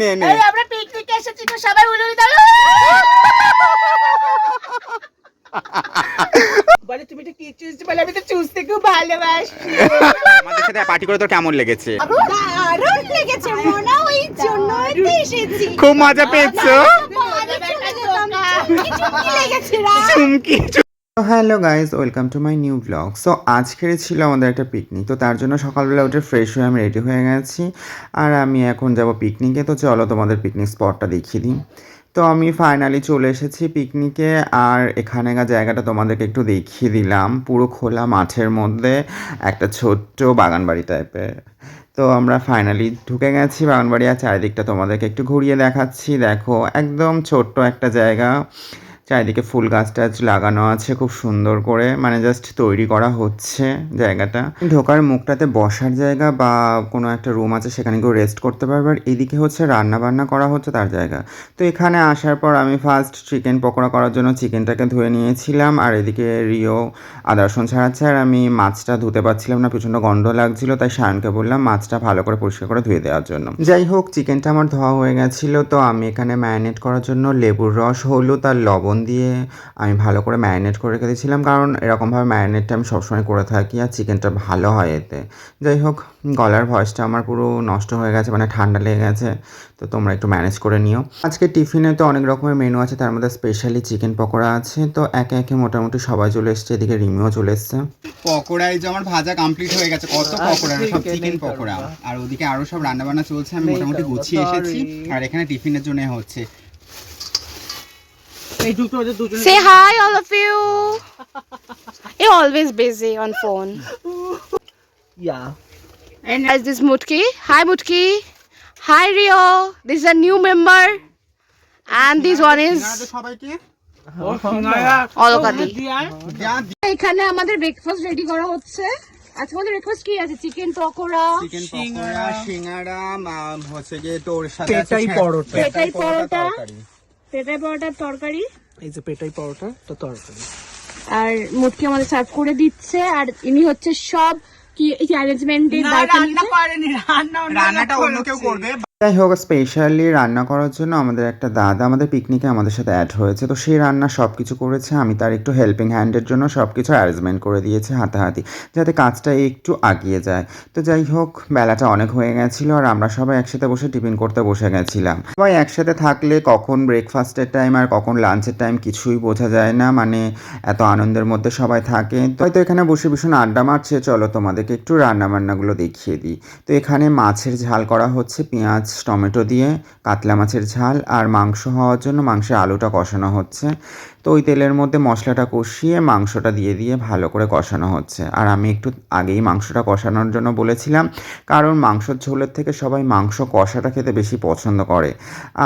নে নে। আমরা পিকনিকে এসেছি তো সবাই উলুরি দাও বলে তুমি তো কি চুজ বলে আমি তো চুজতে খুব ভালোবাসি। আমাদের সাথে পার্টি করে তোর কেমন লেগেছে? দারুণ লেগেছে মোনা ওই জন্যই এসেছি। খুব মজা পেয়েছ? চুমকি লেগেছে চুমকি। Hello guys welcome to my new blog so আজকের ছিল আমাদের একটা পিকনিক তো তার জন্য সকালবেলা উঠে ফ্রেশ হয়ে আমি রেডি হয়ে গেছি। আর আমি এখন যাব পিকনিকে তো চলো তোমাদের পিকনিক স্পটটা দেখিয়ে দিই। তো আমি ফাইনালি চলে এসেছি পিকনিকে আর এখানেকার জায়গাটা তোমাদেরকে একটু দেখিয়ে দিলাম। পুরো খোলা মাঠের মধ্যে, একটা ছোট্ট বাগানবাড়ি টাইপের তো আমরা ফাইনালি ঢুকে গেছি বাগানবাড়ি, আর চারিদিকটা তোমাদেরকে একটু ঘুরিয়ে দেখাচ্ছি। দেখো, একদম ছোট্ট একটা জায়গা। চারিদিকে ফুল গাছ টাছ লাগানো আছে খুব সুন্দর করে মানে জাস্ট তৈরি করা হচ্ছে জায়গাটা। ঢোকার মুখটাতে বসার জায়গা বা কোনো একটা রুম আছে সেখানে কেউ রেস্ট করতে পারবে, আর এদিকে হচ্ছে রান্না বান্না করা হচ্ছে তার জায়গা। তো এখানে আসার পর আমি ফার্স্ট চিকেন পকোড়া করার জন্য চিকেনটাকে ধুয়ে নিয়েছিলাম, আর এদিকে রিও আদা রসুন ছাড়াচ্ছে, আর আমি মাছটা ধুতে পারছিলাম না, প্রচণ্ড গন্ধ লাগছিল, তাই সায়নকে বললাম মাছটা ভালো করে পরিষ্কার করে ধুয়ে দেওয়ার জন্য। যাই হোক চিকেনটা আমার ধোয়া হয়ে গেছিল, তো আমি এখানে ম্যারিনেট করার জন্য লেবুর রস, হলুদ আর লবণ দিয়ে আমি ভালো করে ম্যারিনেট করে রেখে দিয়েছিলাম কারণ এরকমভাবে ম্যারিনেটটা আমি সবসময় করে থাকি আর চিকেনটা ভালো হয় এতে। যাই হোক গলার ভয়েসটা আমার পুরো নষ্ট হয়ে গেছে মানে ঠান্ডা লেগে গেছে। তো তোমরা একটু ম্যানেজ করে নিও। আজকে টিফিনে তো অনেক রকমের মেনু আছে তার মধ্যে স্পেশালি চিকেন পকোড়া আছে। তো একে একে মোটামুটি সবাই চলে এসছে এদিকে রিমিও চলে এসছে। পকোড়া এই যে আমার ভাজা কমপ্লিট হয়ে গেছে কত পকোড়া সব চিকেন পকোড়া। আর ওদিকে আরও সব রান্না বান্না চলছে আমি মোটামুটি গুছিয়ে এসেছি। আর এখানে টিফিনের জন্য হচ্ছে এই দুটো ওদের দুজনে Say hi all of you. You're always busy on phone. Yeah As this Mutki. Hi Mutki. Hi Rio. This is a new member. And this one is সবাইকে ও সিঙ্গারা অলকাদি এখানে আমাদের ব্রেকফাস্ট রেডি করা হচ্ছে আজকে আমাদের ব্রেকফাস্ট কি আছে চিকেন পকোড়া চিকেন পকোড়া সিঙ্গারা হচ্ছে গিয়ে তোর সাথে পেটাই পরোটা। পেটাই পরোটা পেটাই পরোটার তরকারি এই যে পেটাই পরোটা তো তরকারি। আর মুটকি আমাদের সার্ভ করে দিচ্ছে আর ইনি হচ্ছে সব কি অ্যারেঞ্জমেন্টের রান্না করেনি রান্না রান্নাটা অন্য কেউ করবে। যাই হোক স্পেশালি রান্না করার জন্য আমাদের একটা দাদা আমাদের পিকনিকে আমাদের সাথে অ্যাড হয়েছে। তো সেই রান্না সব কিছু করেছে, আমি তার একটু হেল্পিং হ্যান্ডের জন্য সব কিছু অ্যারেঞ্জমেন্ট করে দিয়েছে হাতাহাতি, যাতে কাজটা একটু আগিয়ে যায়। তো যাই হোক, বেলাটা অনেক হয়ে গেছিল আর আমরা সবাই একসাথে বসে টিফিন করতে বসে গেছিলাম। সবাই একসাথে থাকলে কখন ব্রেকফাস্টের টাইম আর কখন লাঞ্চের টাইম কিছুই বোঝা যায় না মানে এত আনন্দের মধ্যে সবাই থাকে। তো হয়তো এখানে বসে ভীষণ আড্ডা মারছে, চলো তোমাদেরকে একটু রান্না বান্নাগুলো দেখিয়ে দিই। তো এখানে মাছের ঝাল করা হচ্ছে, পেঁয়াজ টমেটো দিয়ে কাতলা মাছের ঝাল আর মাংস হওয়ার জন্য মাংসের আলুটা কষানো হচ্ছে। তো ওই তেলের মধ্যে মশলাটা কষিয়ে মাংসটা দিয়ে দিয়ে ভালো করে কষানো হচ্ছে। আর আমি একটু আগেই মাংসটা কষানোর জন্য বলেছিলাম, কারণ মাংসর ঝোলের থেকে সবাই মাংস কষাটা খেতে বেশি পছন্দ করে।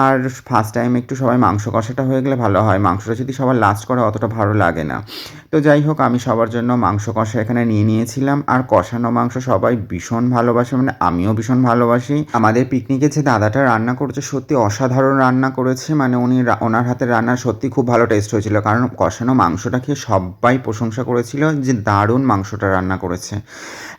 আর ফার্স্ট টাইম একটু সবাই মাংস কষাটা হয়ে গেলে ভালো হয়, মাংসটা যদি সবার লাস্ট করে অতটা ভালো লাগে না। তো যাই হোক, আমি সবার জন্য মাংস কষা এখানে নিয়ে নিয়েছিলাম। আর কষানো মাংস সবাই ভীষণ ভালোবাসে মানে আমিও ভীষণ ভালোবাসি। আমাদের পিকনিকে যে দাদাটা রান্না করেছে, সত্যি অসাধারণ রান্না করেছে। মানে উনি ওনার হাতের রান্না সত্যি খুব ভালো টেস্ট হয়েছিল কারণ কষানো মাংসটা খেয়ে সবাই প্রশংসা করেছিল যে দারুণ মাংসটা রান্না করেছে।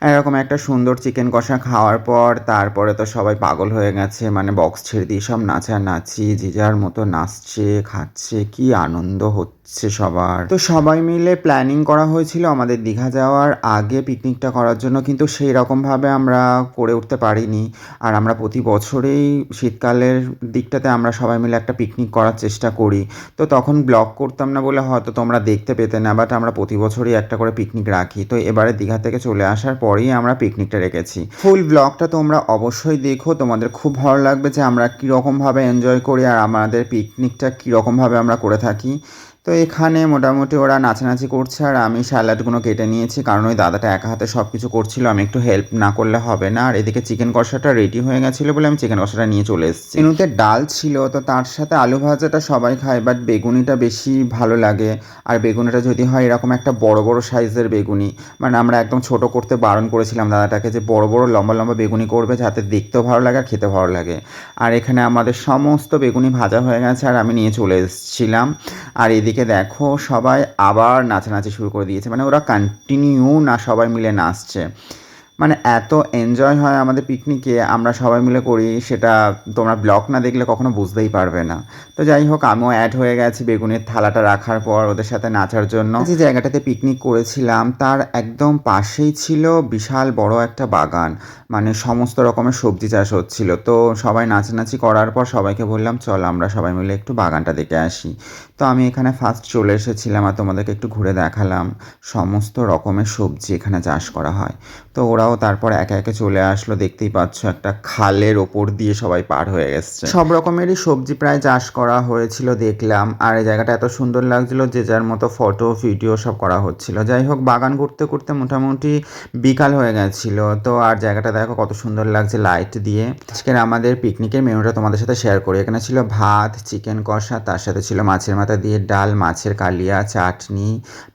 এরকম একটা সুন্দর চিকেন কষা খাওয়ার পর তারপরে তো সবাই পাগল হয়ে গেছে। মানে বক্স ছেড়ে দিয়ে সব নাচা নাচি যে যার মতো নাচছে, খাচ্ছে, কি আনন্দ হচ্ছে। সবার। তো সবাই মিলে প্ল্যানিং করা হয়েছিল আমাদের দীঘা যাওয়ার আগে পিকনিকটা করার জন্য, কিন্তু সেই রকমভাবে আমরা করে উঠতে পারিনি। আর আমরা প্রতি বছরেই শীতকালের দিকটাতে আমরা সবাই মিলে একটা পিকনিক করার চেষ্টা করি। তো তখন ব্লগ করতাম না বলে হয়তো তোমরা দেখতে পেতে না বাট আমরা প্রতি বছরই একটা করে পিকনিক রাখি। তো এবারে দীঘা থেকে চলে আসার পরেই আমরা পিকনিকটা রেখেছি। ফুল ব্লগটা তোমরা অবশ্যই দেখো, তোমাদের খুব ভালো লাগবে যে আমরা কীরকমভাবে এনজয় করি আর আমাদের পিকনিকটা কীরকমভাবে আমরা করে থাকি। তো এখানে মোটামুটি ওরা নাচানাচি করছে আর আমি স্যালাডগুলো কেটে নিয়েছি, কারণ ওই দাদাটা একা হাতে সব কিছু করছিল, আমি একটু হেল্প না করলে হবে না। আর এদিকে চিকেন কষাটা রেডি হয়ে গেছিল বলে আমি চিকেন কষাটা নিয়ে চলে এসেছি। মেনুতে ডাল ছিল, তো তার সাথে আলু ভাজাটা সবাই খায় বাট বেগুনিটা বেশি ভালো লাগে। আর বেগুনিটা যদি হয় এরকম একটা বড় বড় সাইজের বেগুনি। মানে আমরা একদম ছোট করতে বারণ করেছিলাম দাদাটাকে যে বড় বড় লম্বা লম্বা বেগুনি করবে যাতে দেখতেও ভালো লাগে আর খেতে ভালো লাগে। আর এখানে আমাদের সমস্ত বেগুনি ভাজা হয়ে গেছে আর আমি নিয়ে চলে এসেছিলাম। আর এদিকে দেখো সবাই আবার নাচানাচি শুরু করে দিয়েছে। মানে ওরা কন্টিনিউ না সবাই মিলে নাচছে। মানে এত এনজয় হয় আমাদের পিকনিকে আমরা সবাই মিলে করি, সেটা তোমরা ব্লগ না দেখলে কখনো বুঝতেই পারবে না। তো যাই হোক, আমিও অ্যাড হয়ে গেছি বেগুনের থালাটা রাখার পর ওদের সাথে নাচার জন্য। যে জায়গাটাতে পিকনিক করেছিলাম, তার একদম পাশেই ছিল বিশাল বড় একটা বাগান। মানে সমস্ত রকমের সবজি চাষ হচ্ছিল। তো সবাই নাচানাচি করার পর সবাইকে বললাম, চল আমরা সবাই মিলে একটু বাগানটা দেখে আসি। তো আমি এখানে ফার্স্ট চলে এসেছিলাম আর তোমাদেরকে একটু ঘুরে দেখালাম সমস্ত রকমের সবজি এখানে চাষ করা হয়। তো ওরাও তারপর একে একে চলে আসলো দেখতেই পাচ্ছ একটা খালের ওপর দিয়ে সবাই পার হয়ে গেছে। সব রকমেরই সবজি প্রায় চাষ করা হয়েছিল দেখলাম। আর এই জায়গাটা এত সুন্দর লাগছিল যে যার মতো ফটো ভিডিও সব করা হচ্ছিল। যাই হোক বাগান ঘুরতে ঘুরতে মোটামুটি বিকাল হয়ে গেছিল। তো আর জায়গাটা দেখো কত সুন্দর লাগছে লাইট দিয়ে। আজকের আমাদের পিকনিকের মেনুটা তোমাদের সাথে শেয়ার করি। এখানে ছিল ভাত চিকেন কষা তার সাথে ছিল মাছের মাথা দিয়ে ডাল মাছের কালিয়া চাটনি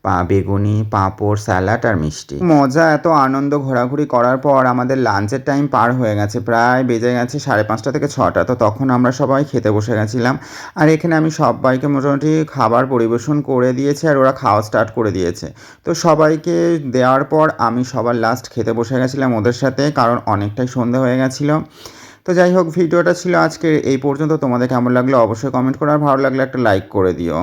পা বেগুনি পাঁপড় স্যালাড আর মিষ্টি। মজা এত আনন্দ ঘোরাঘুরি করার পর আমাদের লাঞ্চের টাইম পার হয়ে গেছে। প্রায় বেজে গেছে সাড়ে পাঁচটা থেকে ছটা। তো তখন আমরা সবাই খেতে বসে গেছিলাম। আর এখানে আমি সবাইকে মোটামুটি খাবার পরিবেশন করে দিয়েছি আর ওরা খাওয়া স্টার্ট করে দিয়েছে। তো সবাইকে দেওয়ার পর আমি সবার লাস্ট খেতে বসে গেছিলাম ওদের সাথে, কারণ অনেকটাই সন্ধে হয়ে গেছিল। তো যাই হোক, ভিডিওটা ছিল আজকে এই পর্যন্ত তোমাদের কেমন লাগল অবশ্যই কমেন্ট করো আর ভালো লাগলে একটা লাইক করে দিও।